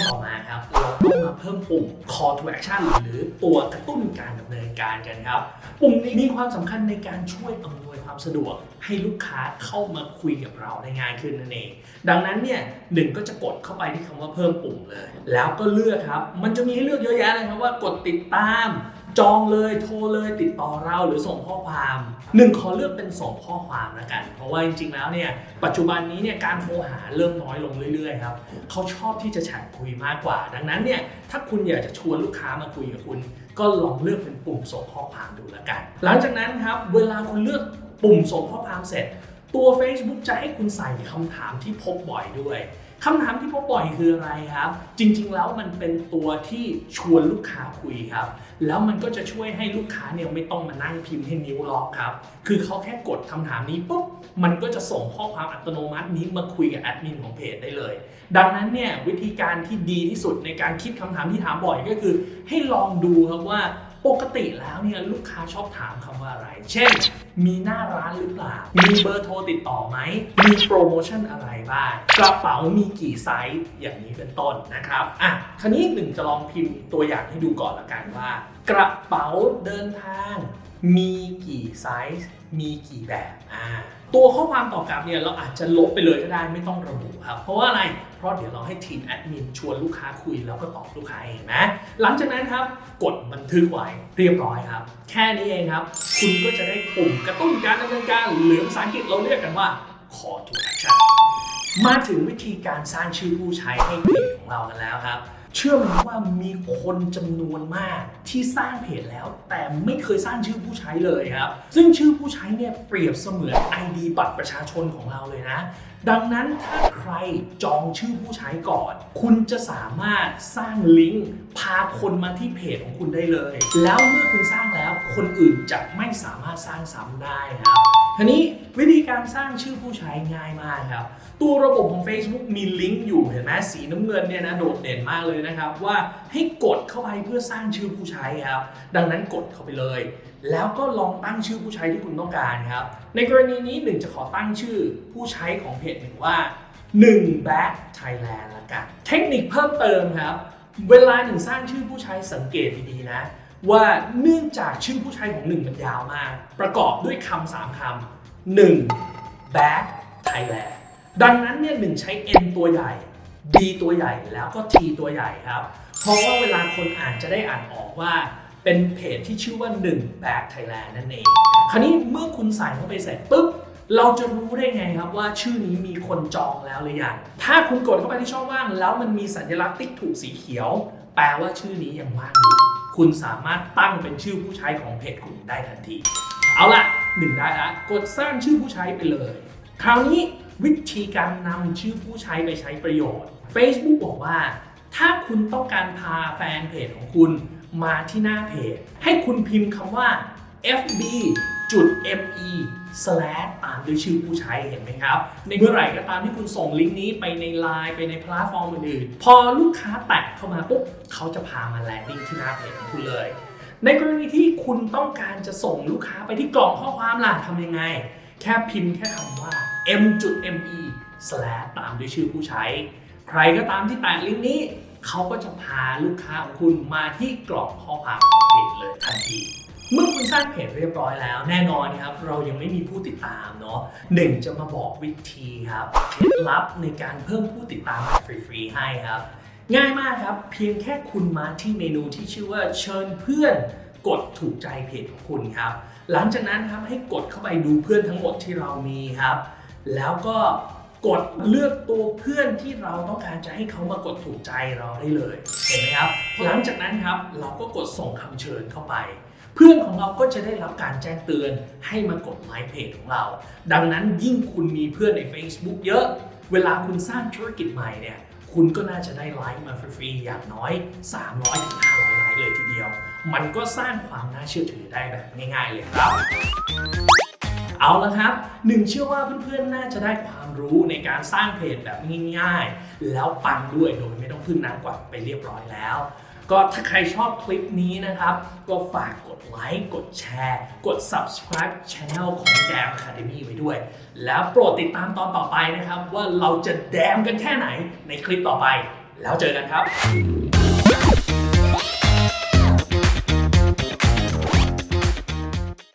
อต่อมาครับเราต้องมาเพิ่มปุ่ม call to action หรือตัวกระตุ้นการดำเนินการกันครับ ปุ่มนี้มีความสำคัญในการช่วยอำนวยความสะดวก ให้ลูกค้าเข้ามาคุยกับเราได้ง่ายขึ้นนั่นเอง ดังนั้นเนี่ยหนึ่งก็จะกดเข้าไปที่คำว่าเพิ่มปุ่มเลย แล้วก็เลือกครับ มันจะมีให้เลือกเยอะแยะเลยครับว่ากดติดตาม จองเลยโทรเลยติดต่อเราหรือส่งข้อความหนึ่งขอเลือกเป็นส่งข้อความแล้วกัน เพราะว่าจริงๆแล้วเนี่ยปัจจุบันนี้เนี่ยการโทรหาเริ่มน้อยลงเรื่อยๆครับเขาชอบที่จะแชทคุยมากกว่า ดังนั้นเนี่ยถ้าคุณอยากจะชวนลูกค้ามาคุยกับคุณ ก็ลองเลือกเป็นปุ่มส่งข้อความดูแล้วกัน หลังจากนั้นครับเวลาคุณเลือกปุ่มส่งข้อความเสร็จ ตัว Facebook จะให้คุณใส่คำถามที่พบบ่อยด้วย คำถามที่พบบ่อยคืออะไรครับ จริง ๆ แล้วมันเป็นตัวที่ชวนลูกค้าคุยครับ แล้วมันก็จะช่วยให้ลูกค้าเนี่ยไม่ต้องมานั่งพิมพ์ให้นิ้วล็อกครับ คือเขาแค่กดคำถามนี้ปุ๊บมันก็จะส่งข้อความอัตโนมัตินี้มาคุยกับแอดมินของเพจได้เลย ดังนั้นเนี่ยวิธีการที่ดีที่สุดในการคิดคำถามที่ถามบ่อยก็คือ ให้ลองดูครับว่า ปกติแล้วเนี่ยลูกค้าชอบถามคำว่าอะไร เช่น มีหน้าร้านหรือเปล่า มีเบอร์โทรติดต่อไหม มีโปรโมชั่นอะไรบ้าง กระเป๋ามีกี่ไซส์อย่างนี้เป็นต้นนะครับ อะคราวนี้หนึ่งจะลองพิมพ์ตัวอย่างให้ดูก่อนละกันว่า กระเป๋าเดินทาง มีกี่ไซส์มีกี่แบบอ่าตัวข้อความตอบกลับเนี่ยเราอาจจะลบไปเลยก็ได้ไม่ต้องระบุครับ เพราะว่าอะไร เพราะเดี๋ยวเราให้ทีมแอดมินชวนลูกค้าคุยแล้วก็ตอบลูกค้าเองนะหลังจากนั้นครับ กดบันทึกไว้เรียบร้อยครับ แค่นี้เองครับ คุณก็จะได้ปุ่มกระตุ้นการดำเนินการหรือภาษาอังกฤษเราเรียกกันว่า call to action มาถึงวิธีการสร้างชื่อผู้ใช้ให้เพจของเรากันแล้วครับ เชื่อไหมว่ามีคนจำนวนมากที่สร้างเพจแล้ว แต่ไม่เคยสร้างชื่อผู้ใช้เลยครับ ซึ่งชื่อผู้ใช้เนี่ยเปรียบเสมือน ID บัตรประชาชนของเราเลยนะ ดังนั้นถ้าใครจองชื่อผู้ใช้ก่อน คุณจะสามารถสร้างลิงก์พาคนมาที่เพจของคุณได้เลย แล้วเมื่อคุณสร้างแล้วคนอื่นจะไม่สามารถสร้างซ้ำได้ครับทีนี้วิธีการสร้างชื่อผู้ใช้ง่ายมากครับ ตัวระบบของ Facebook มีลิงก์อยู่เห็นไหมสีน้ำเงินเนี่ยนะโดดเด่นมากเลยเลยนะครับ ว่าให้กดเข้าไปเพื่อสร้างชื่อผู้ใช้ครับ ดังนั้นกดเข้าไปเลย แล้วก็ลองตั้งชื่อผู้ใช้ที่คุณต้องการครับ ในกรณีนี้หนึ่งจะขอตั้งชื่อผู้ใช้ของเพจหนึ่งว่า1 Back Thailand ละกัน เทคนิคเพิ่มเติมครับ เวลาหนึ่งสร้างชื่อผู้ใช้สังเกตดีๆนะว่าเนื่องจากชื่อผู้ใช้ของหนึ่งมันยาวมาก ประกอบด้วยคำสามคำหนึ่ง Back Thailand ดังนั้นเนี่ยหนึ่งใช้ N ตัวใหญ่ B ตัวใหญ่แล้วก็ T ตัวใหญ่ครับ เพราะว่าเวลาคนอ่านจะได้อ่านออกว่าเป็นเพจที่ชื่อว่า1 Back Thailand นั่นเอง คราวนี้เมื่อคุณใส่เข้าไปเสร็จปุ๊บ เราจะรู้ได้ไงครับว่าชื่อนี้มีคนจองแล้วหรือยัง ถ้าคุณกดเข้าไปที่ช่องว่าง แล้วมันมีสัญลักษณ์ติ๊กถูกสีเขียว แปลว่าชื่อนี้ยังว่างอยู่ คุณสามารถตั้งเป็นชื่อผู้ใช้ของเพจคุณได้ทันที เอาล่ะหนึ่งได้ละกดสร้างชื่อผู้ใช้ไปเลย คราวนี้วิธีการนำชื่อผู้ใช้ไปใช้ประโยชน์ Facebook บอกว่า ถ้าคุณต้องการพาแฟนเพจของคุณมาที่หน้าเพจ ให้คุณพิมพ์คำว่า fb.me/ ตามด้วยชื่อผู้ใช้เห็นไหมครับ ในเมื่อไหร่ก็ตามที่คุณส่งลิงก์นี้ไปใน Line ไปในแพลตฟอร์มอื่นๆ พอลูกค้าแตะเข้ามาปุ๊บเขาจะพามาแลนดิ้งที่หน้าเพจของคุณเลย ในกรณีที่คุณต้องการจะส่งลูกค้าไปที่กล่องข้อความล่ะทำยังไง แค่พิมพ์แค่คำว่า m.me ตามด้วยชื่อผู้ใช้ ใครก็ตามที่แตะลิงก์นี้ เขาก็จะพาลูกค้าของคุณมาที่กล่องข้อความของเพจเลยทันทีเมื่อคุณสร้างเพจเรียบร้อยแล้ว แน่นอนครับ เรายังไม่มีผู้ติดตามเนาะหนึ่งจะมาบอกวิธีครับเคล็ดลับในการเพิ่มผู้ติดตามฟรีๆให้ครับ ง่ายมากครับ เพียงแค่คุณมาที่เมนูที่ชื่อว่าเชิญเพื่อน กดถูกใจเพจของคุณครับ หลังจากนั้นครับให้กดเข้าไปดูเพื่อนทั้งหมดที่เรามีครับ แล้วก็กดเลือกตัวเพื่อนที่เราต้องการจะให้เขามากดถูกใจเราได้เลย เห็นไหมครับ หลังจากนั้นครับเราก็กดส่งคำเชิญเข้าไป เพื่อนของเราก็จะได้รับการแจ้งเตือนให้มากดไลค์เพจของเรา ดังนั้นยิ่งคุณมีเพื่อนใน Facebook เยอะ เวลาคุณสร้างธุรกิจใหม่เนี่ย คุณก็น่าจะได้ไลค์มาฟรีๆอย่างน้อย300-500ถึง500ไลค์เลยทีเดียว มันก็สร้างความน่าเชื่อถือได้แบบง่ายๆเลยครับเอาละครับหนึ่งเชื่อว่าเพื่อนๆ น่าจะได้ความรู้ในการสร้างเพจแบบง่ายๆ แล้วปังด้วยโดยไม่ต้องพึ่งน้ำกว่าไปเรียบร้อยแล้ว ก็ถ้าใครชอบคลิปนี้นะครับ ก็ฝากกดไลค์กดแชร์ กด subscribe channel ของ d a m Academy ไว้ด้วย แล้วโปรดติดตามตอนต่อไปนะครับ ว่าเราจะแดมกันแค่ไหนในคลิปต่อไป แล้วเจอกันครับ